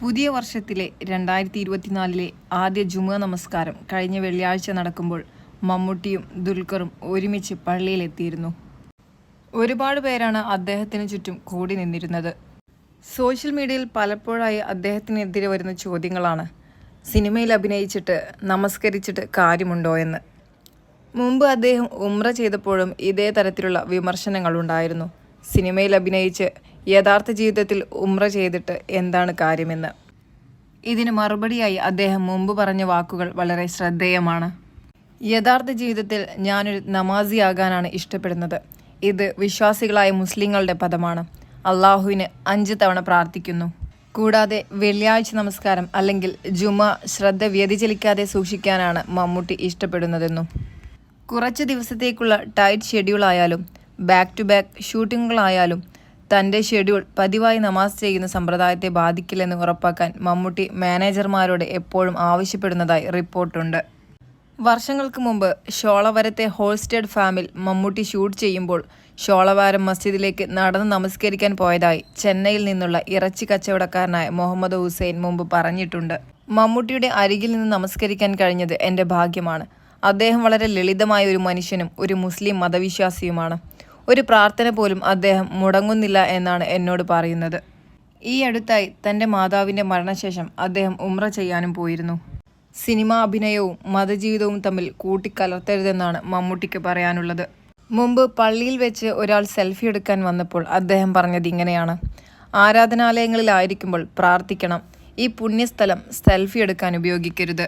പുതിയ വർഷത്തിലെ രണ്ടായിരത്തി ഇരുപത്തിനാലിലെ ആദ്യ ജുമുഅ നമസ്കാരം കഴിഞ്ഞ വെള്ളിയാഴ്ച നടക്കുമ്പോൾ മമ്മൂട്ടിയും ദുൽഖറും ഒരുമിച്ച് പള്ളിയിലെത്തിയിരുന്നു. ഒരുപാട് പേരാണ് അദ്ദേഹത്തിന് ചുറ്റും കൂടി നിന്നിരുന്നത്. സോഷ്യൽ മീഡിയയിൽ പലപ്പോഴായി അദ്ദേഹത്തിനെതിരെ വരുന്ന ചോദ്യങ്ങളാണ്. സിനിമയിൽ അഭിനയിച്ചിട്ട് നമസ്കരിച്ചിട്ട് കാര്യമുണ്ടോ എന്ന്. മുമ്പ് അദ്ദേഹം ഉമ്ര ചെയ്തപ്പോഴും ഇതേ തരത്തിലുള്ള വിമർശനങ്ങളുണ്ടായിരുന്നു. സിനിമയിൽ അഭിനയിച്ച് യഥാർത്ഥ ജീവിതത്തിൽ ഉമ്ര ചെയ്തിട്ട് എന്താണ് കാര്യമെന്ന്. ഇതിന് മറുപടിയായി അദ്ദേഹം മുമ്പ് പറഞ്ഞ വാക്കുകൾ വളരെ ശ്രദ്ധേയമാണ്. യഥാർത്ഥ ജീവിതത്തിൽ ഞാനൊരു നമാസിയാകാനാണ് ഇഷ്ടപ്പെടുന്നത്. ഇത് വിശ്വാസികളായ മുസ്ലിങ്ങളുടെ പദമാണ്. അള്ളാഹുവിന് അഞ്ച് തവണ പ്രാർത്ഥിക്കുന്നു. കൂടാതെ വെള്ളിയാഴ്ച നമസ്കാരം അല്ലെങ്കിൽ ജുമ ശ്രദ്ധ വ്യതിചലിക്കാതെ സൂക്ഷിക്കാനാണ് മമ്മൂട്ടി ഇഷ്ടപ്പെടുന്നതെന്നും. കുറച്ച് ദിവസത്തേക്കുള്ള ടൈറ്റ് ഷെഡ്യൂൾ ആയാലും ബാക്ക് ടു ബാക്ക് ഷൂട്ടിങ്ങുകളായാലും തന്റെ ഷെഡ്യൂൾ പതിവായി നമാസ് ചെയ്യുന്ന സമ്പ്രദായത്തെ ബാധിക്കില്ലെന്ന് ഉറപ്പാക്കാൻ മമ്മൂട്ടി മാനേജർമാരോട് എപ്പോഴും ആവശ്യപ്പെടുന്നതായി റിപ്പോർട്ടുണ്ട്. വർഷങ്ങൾക്ക് മുമ്പ് ഷോളവരത്തെ ഹോൾസ്റ്റേഡ് ഫാമിൽ മമ്മൂട്ടി ഷൂട്ട് ചെയ്യുമ്പോൾ ഷോളവാരം മസ്ജിദിലേക്ക് നടന്ന് നമസ്കരിക്കാൻ പോയതായി ചെന്നൈയിൽ നിന്നുള്ള ഇറച്ചി കച്ചവടക്കാരനായ മുഹമ്മദ് ഹുസൈൻ മുമ്പ് പറഞ്ഞിട്ടുണ്ട്. മമ്മൂട്ടിയുടെ അരികിൽ നിന്ന് നമസ്കരിക്കാൻ കഴിഞ്ഞത് എന്റെ ഭാഗ്യമാണ്. അദ്ദേഹം വളരെ ലളിതമായ ഒരു മനുഷ്യനും ഒരു മുസ്ലിം മതവിശ്വാസിയുമാണ്. ഒരു പ്രാർത്ഥന പോലും അദ്ദേഹം മുടങ്ങുന്നില്ല എന്നാണ് എന്നോട് പറയുന്നത്. ഈ അടുത്തായി തന്റെ മാതാവിന്റെ മരണശേഷം അദ്ദേഹം ഉമ്ര ചെയ്യാനും പോയിരുന്നു. സിനിമാ അഭിനയവും മതജീവിതവും തമ്മിൽ കൂട്ടിക്കലർത്തരുതെന്നാണ് മമ്മൂട്ടിക്ക് പറയാനുള്ളത്. മുമ്പ് പള്ളിയിൽ വെച്ച് ഒരാൾ സെൽഫി എടുക്കാൻ വന്നപ്പോൾ അദ്ദേഹം പറഞ്ഞത് ഇങ്ങനെയാണ്. ആരാധനാലയങ്ങളിലായിരിക്കുമ്പോൾ പ്രാർത്ഥിക്കണം. ഈ പുണ്യസ്ഥലം സെൽഫി എടുക്കാൻ ഉപയോഗിക്കരുത്.